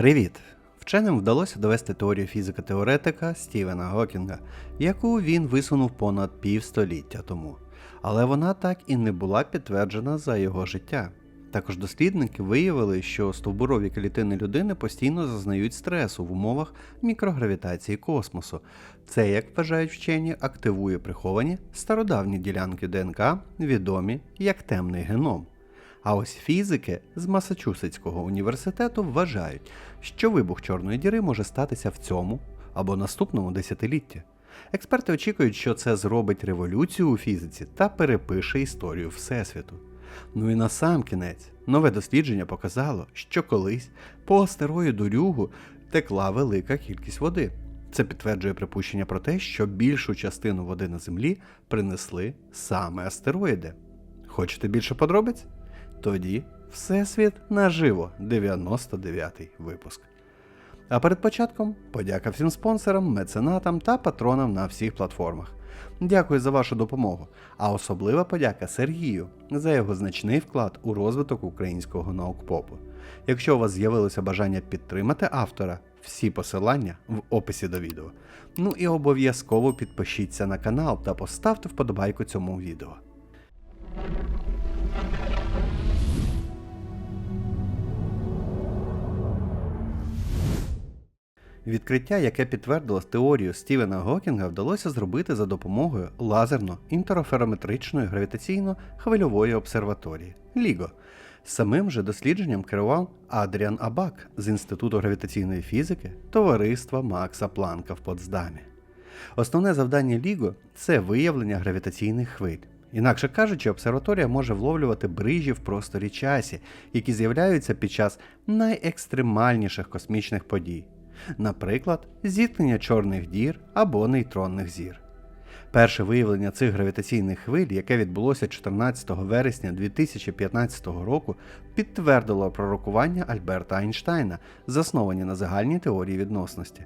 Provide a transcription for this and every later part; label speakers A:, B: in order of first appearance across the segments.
A: Привіт! Вченим вдалося довести теорію фізика-теоретика Стівена Гокінга, яку він висунув понад півстоліття тому. Але вона так і не була підтверджена за його життя. Також дослідники виявили, що стовбурові клітини людини постійно зазнають стресу в умовах мікрогравітації космосу. Це, як вважають вчені, активує приховані стародавні ділянки ДНК, відомі як темний геном. А ось фізики з Масачусетського університету вважають, що вибух Чорної діри може статися в цьому або наступному десятилітті. Експерти очікують, що це зробить революцію у фізиці та перепише історію Всесвіту. Ну і на сам кінець, нове дослідження показало, що колись по астероїду Рюгу текла велика кількість води. Це підтверджує припущення про те, що більшу частину води на Землі принесли саме астероїди. Хочете більше подробиць? Тоді Всесвіт наживо 99-й випуск. А перед початком подяка всім спонсорам, меценатам та патронам на всіх платформах. Дякую за вашу допомогу, а особлива подяка Сергію за його значний вклад у розвиток українського наукпопу. Якщо у вас з'явилося бажання підтримати автора, всі посилання в описі до відео. Ну і обов'язково підпишіться на канал та поставте вподобайку цьому відео. Відкриття, яке підтвердило теорію Стівена Гокінга, вдалося зробити за допомогою лазерно-інтерферометричної гравітаційно-хвильової обсерваторії LIGO. Самим же дослідженням керував Адріан Абак з Інституту гравітаційної фізики Товариства Макса Планка в Потсдамі. Основне завдання LIGO – це виявлення гравітаційних хвиль. Інакше кажучи, обсерваторія може вловлювати брижі в просторі часі, які з'являються під час найекстремальніших космічних подій наприклад, зіткнення чорних дір або нейтронних зір. Перше виявлення цих гравітаційних хвиль, яке відбулося 14 вересня 2015 року, підтвердило пророкування Альберта Айнштайна, засновані на загальній теорії відносності.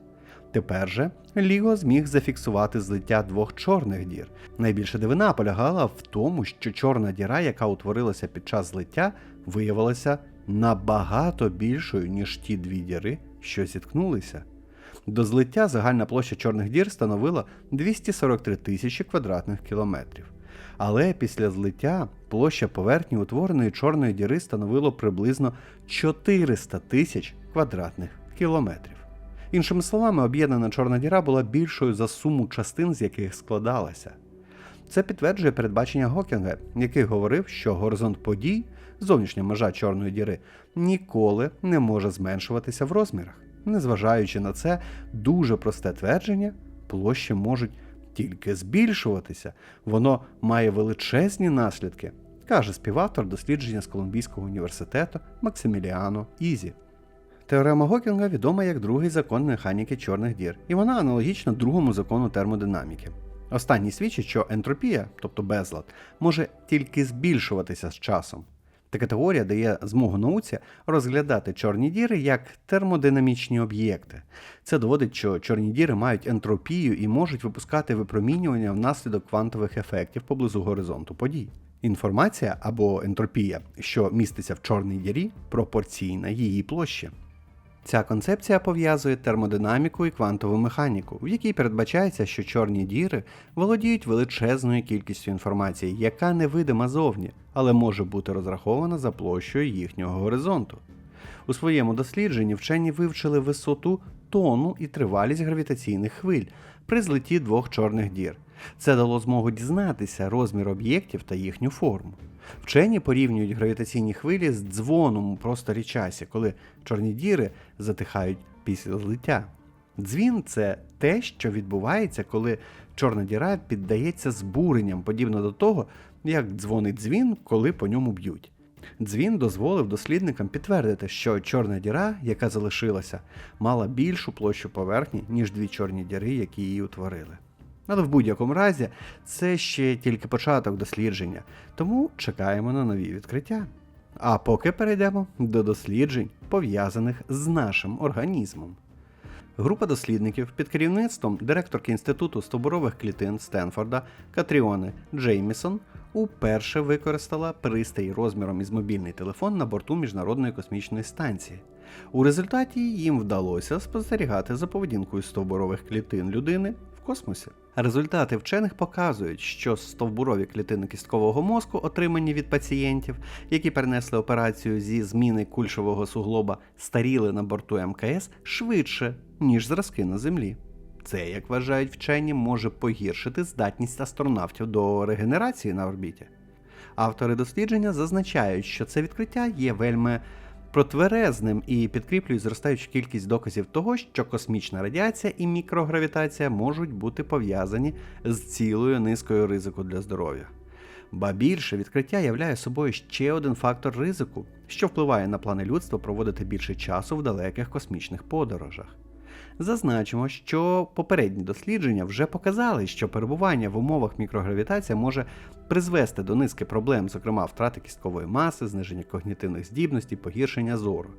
A: Тепер же Ліго зміг зафіксувати злиття двох чорних дір. Найбільша дивина полягала в тому, що чорна діра, яка утворилася під час злиття, виявилася набагато більшою, ніж ті дві діри, що зіткнулися. До злиття загальна площа чорних дір становила 243 тисячі квадратних кілометрів. Але після злиття площа поверхні утвореної чорної діри становила приблизно 400 тисяч квадратних кілометрів. Іншими словами, об'єднана чорна діра була більшою за суму частин, з яких складалася. Це підтверджує передбачення Гокінга, який говорив, що горизонт подій, зовнішня межа чорної діри, ніколи не може зменшуватися в розмірах. Незважаючи на це дуже просте твердження, площі можуть тільки збільшуватися, воно має величезні наслідки, каже співавтор дослідження з Колумбійського університету Максиміліано Ізі. Теорема Гокінга відома як другий закон механіки чорних дір, і вона аналогічна другому закону термодинаміки. Останній свідчить, що ентропія, тобто безлад, може тільки збільшуватися з часом. Така теорія дає змогу науці розглядати чорні діри як термодинамічні об'єкти. Це доводить, що чорні діри мають ентропію і можуть випускати випромінювання внаслідок квантових ефектів поблизу горизонту подій. Інформація або ентропія, що міститься в чорній дірі, пропорційна її площі. Ця концепція пов'язує термодинаміку і квантову механіку, в якій передбачається, що чорні діри володіють величезною кількістю інформації, яка невидима зовні, але може бути розрахована за площею їхнього горизонту. У своєму дослідженні вчені вивчили висоту тону і тривалість гравітаційних хвиль при злеті двох чорних дір. Це дало змогу дізнатися розмір об'єктів та їхню форму. Вчені порівнюють гравітаційні хвилі з дзвоном у просторі часі, коли чорні діри затихають після злиття. Дзвін це те, що відбувається, коли чорна діра піддається збуренням, подібно до того, як дзвонить дзвін, коли по ньому б'ють. Дзвін дозволив дослідникам підтвердити, що чорна діра, яка залишилася, мала більшу площу поверхні, ніж дві чорні діри, які її утворили. Але в будь-якому разі це ще тільки початок дослідження, тому чекаємо на нові відкриття. А поки перейдемо до досліджень, пов'язаних з нашим організмом. Група дослідників під керівництвом директорки Інституту стовбурових клітин Стенфорда Катріони Джеймісон уперше використала пристрій розміром із мобільний телефон на борту Міжнародної космічної станції. У результаті їм вдалося спостерігати за поведінкою стовбурових клітин людини космосі. Результати вчених показують, що стовбурові клітини кісткового мозку, отримані від пацієнтів, які перенесли операцію зі зміни кульшового суглоба, старіли на борту МКС швидше, ніж зразки на Землі. Це, як вважають вчені, може погіршити здатність астронавтів до регенерації на орбіті. Автори дослідження зазначають, що це відкриття є вельми протверезним і підкріплюють зростаючу кількість доказів того, що космічна радіація і мікрогравітація можуть бути пов'язані з цілою низкою ризику для здоров'я. Ба більше відкриття являє собою ще один фактор ризику, що впливає на плани людства проводити більше часу в далеких космічних подорожах. Зазначимо, що попередні дослідження вже показали, що перебування в умовах мікрогравітації може призвести до низки проблем, зокрема втрати кісткової маси, зниження когнітивних здібностей, погіршення зору.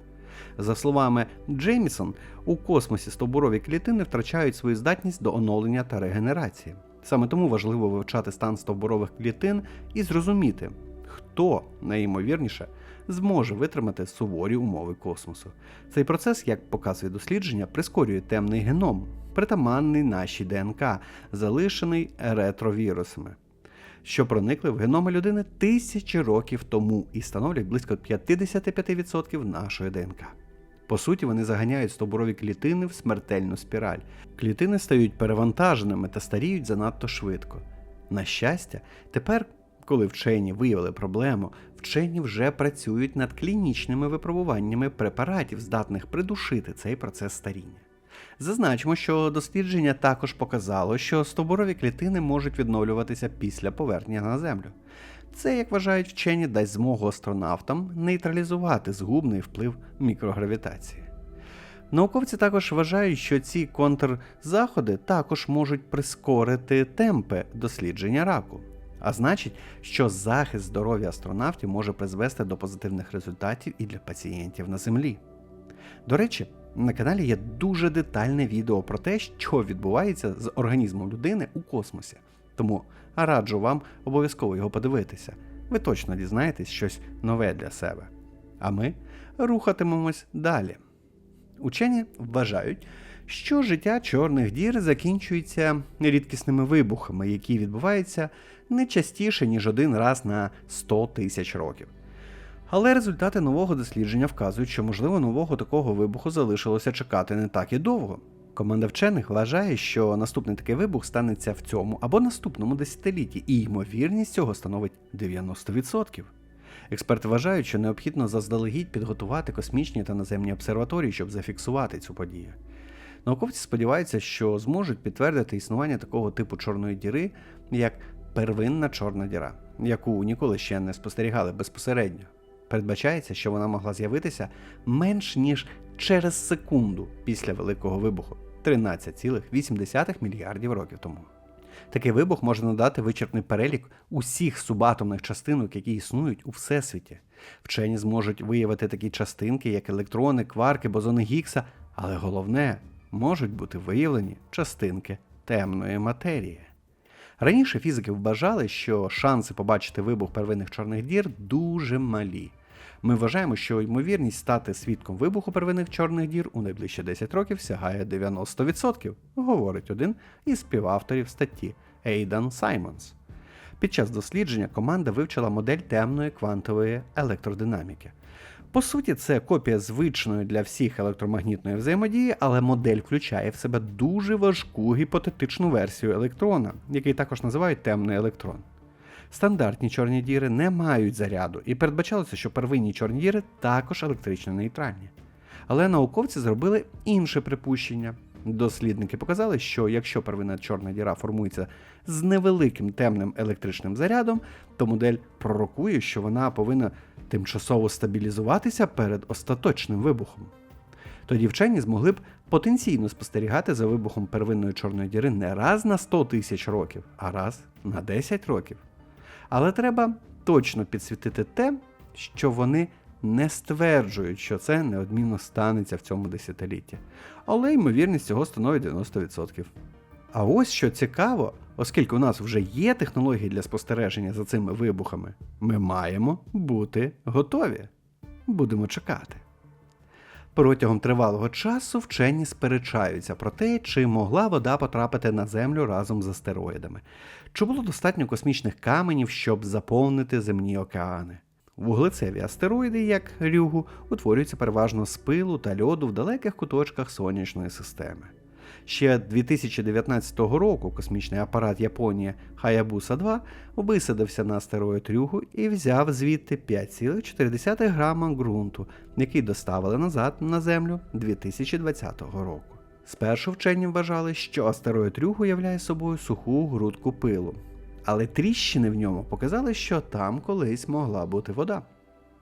A: За словами Джеймісон, у космосі стовбурові клітини втрачають свою здатність до оновлення та регенерації. Саме тому важливо вивчати стан стовбурових клітин і зрозуміти, хто найімовірніше зможе витримати суворі умови космосу. Цей процес, як показує дослідження, прискорює темний геном, притаманний нашій ДНК, залишений ретровірусами, що проникли в геноми людини тисячі років тому і становлять близько 55% нашої ДНК. По суті, вони заганяють стовбурові клітини в смертельну спіраль. Клітини стають перевантаженими та старіють занадто швидко. На щастя, тепер, коли вчені виявили проблему, вчені вже працюють над клінічними випробуваннями препаратів, здатних придушити цей процес старіння. Зазначимо, що дослідження також показало, що стовбурові клітини можуть відновлюватися після повернення на Землю. Це, як вважають вчені, дасть змогу астронавтам нейтралізувати згубний вплив мікрогравітації. Науковці також вважають, що ці контрзаходи також можуть прискорити темпи дослідження раку. А значить, що захист здоров'я астронавтів може призвести до позитивних результатів і для пацієнтів на Землі. До речі, на каналі є дуже детальне відео про те, що відбувається з організмом людини у космосі. Тому раджу вам обов'язково його подивитися. Ви точно дізнаєтесь щось нове для себе. А ми рухатимемось далі. Учені вважають, що життя чорних дір закінчується рідкісними вибухами, які відбуваються не частіше, ніж один раз на 100 тисяч років. Але результати нового дослідження вказують, що можливо нового такого вибуху залишилося чекати не так і довго. Команда вчених вважає, що наступний такий вибух станеться в цьому або наступному десятилітті, і ймовірність цього становить 90%. Експерти вважають, що необхідно заздалегідь підготувати космічні та наземні обсерваторії, щоб зафіксувати цю подію. Науковці сподіваються, що зможуть підтвердити існування такого типу чорної діри, як первинна чорна діра, яку ніколи ще не спостерігали безпосередньо. Передбачається, що вона могла з'явитися менш ніж через секунду після Великого вибуху 13,8 мільярдів років тому. Такий вибух може надати вичерпний перелік усіх субатомних частинок, які існують у всесвіті. Вчені зможуть виявити такі частинки, як електрони, кварки, бозони Гіггса, але головне, можуть бути виявлені частинки темної матерії. Раніше фізики вважали, що шанси побачити вибух первинних чорних дір дуже малі. Ми вважаємо, що ймовірність стати свідком вибуху первинних чорних дір у найближчі 10 років сягає 90%, говорить один із співавторів статті Ейдан Саймонс. Під час дослідження команда вивчила модель темної квантової електродинаміки. По суті, це копія звичної для всіх електромагнітної взаємодії, але модель включає в себе дуже важку гіпотетичну версію електрона, який також називають темний електрон. Стандартні чорні діри не мають заряду, і передбачалося, що первинні чорні діри також електрично нейтральні. Але науковці зробили інше припущення. Дослідники показали, що якщо первинна чорна діра формується з невеликим темним електричним зарядом, то модель пророкує, що вона повинна тимчасово стабілізуватися перед остаточним вибухом. Тоді вчені змогли б потенційно спостерігати за вибухом первинної чорної діри не раз на 100 тисяч років, а раз на 10 років. Але треба точно підсвітити те, що вони не стверджують, що це неодмінно станеться в цьому десятилітті. Але ймовірність цього становить 90%. А ось що цікаво, оскільки у нас вже є технології для спостереження за цими вибухами, ми маємо бути готові. Будемо чекати. Протягом тривалого часу вчені сперечаються про те, чи могла вода потрапити на Землю разом з астероїдами, чи було достатньо космічних каменів, щоб заповнити земні океани. Вуглецеві астероїди, як рюгу, утворюються переважно з пилу та льоду в далеких куточках сонячної системи. Ще 2019 року космічний апарат Японія Hayabusa 2 висадився на астероїд Рюгу і взяв звідти 5,4 грама ґрунту, який доставили назад на Землю 2020 року. Спершу вчені вважали, що астероїд Рюгу являє собою суху грудку пилу, але тріщини в ньому показали, що там колись могла бути вода.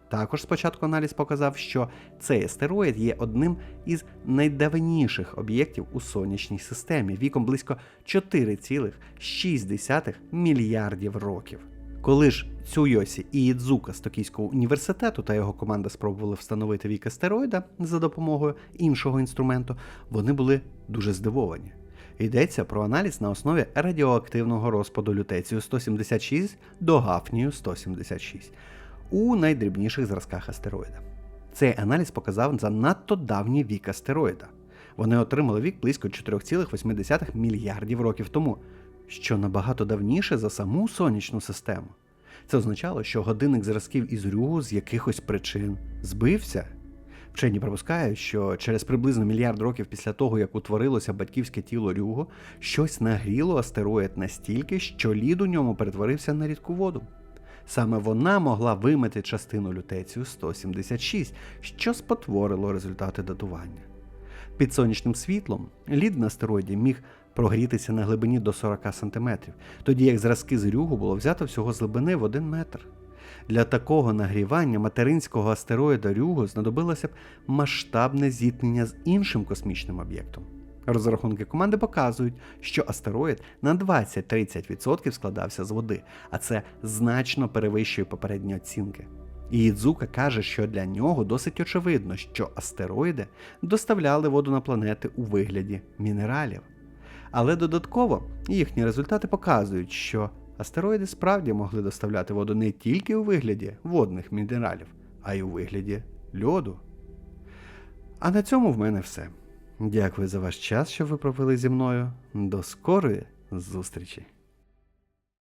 A: Також спочатку аналіз показав, що цей астероїд є одним із найдавніших об'єктів у сонячній системі віком близько 4,6 мільярдів років. Коли ж Цюйосі і Ідзука з Токійського університету та його команда спробували встановити вік астероїда за допомогою іншого інструменту, вони були дуже здивовані. Йдеться про аналіз на основі радіоактивного розпаду лютецію 176 до гафнію 176 у найдрібніших зразках астероїда. Цей аналіз показав занадто давній вік астероїда. Вони отримали вік близько 4,8 мільярдів років тому, що набагато давніше за саму сонячну систему. Це означало, що годинник зразків із Рюгу з якихось причин збився. Вчені припускають, що через приблизно мільярд років після того, як утворилося батьківське тіло Рюго, щось нагріло астероїд настільки, що лід у ньому перетворився на рідку воду. Саме вона могла вимити частину лютецію 176, що спотворило результати датування. Під сонячним світлом лід на астероїді міг прогрітися на глибині до 40 см, тоді як зразки з рюгу було взято всього з глибини в 1 метр. Для такого нагрівання материнського астероїда Рюго знадобилося б масштабне зіткнення з іншим космічним об'єктом. Розрахунки команди показують, що астероїд на 20-30% складався з води, а це значно перевищує попередні оцінки. Ідзука каже, що для нього досить очевидно, що астероїди доставляли воду на планети у вигляді мінералів. Але додатково їхні результати показують, що астероїди справді могли доставляти воду не тільки у вигляді водних мінералів, а й у вигляді льоду. А на цьому в мене все. Дякую за ваш час, що ви провели зі мною. До скорої зустрічі!